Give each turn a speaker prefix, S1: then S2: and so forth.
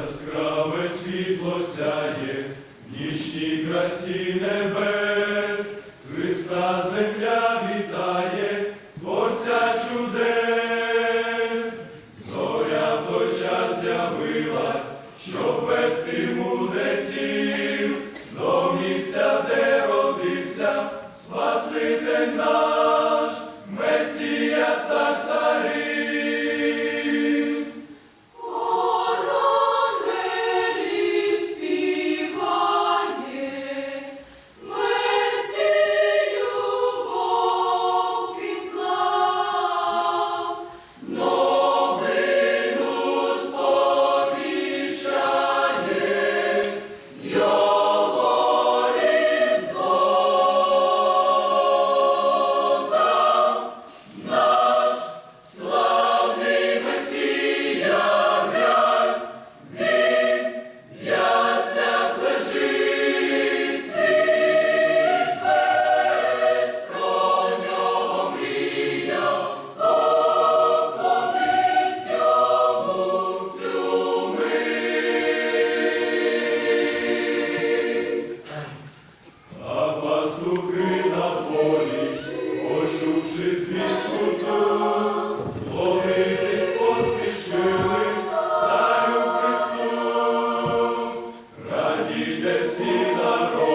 S1: яскраве світло сяє, в нічній красі небес, Христа земля Зупини нас почувши звістку там, ловитись поспішили царю Христу, радійте всі народи.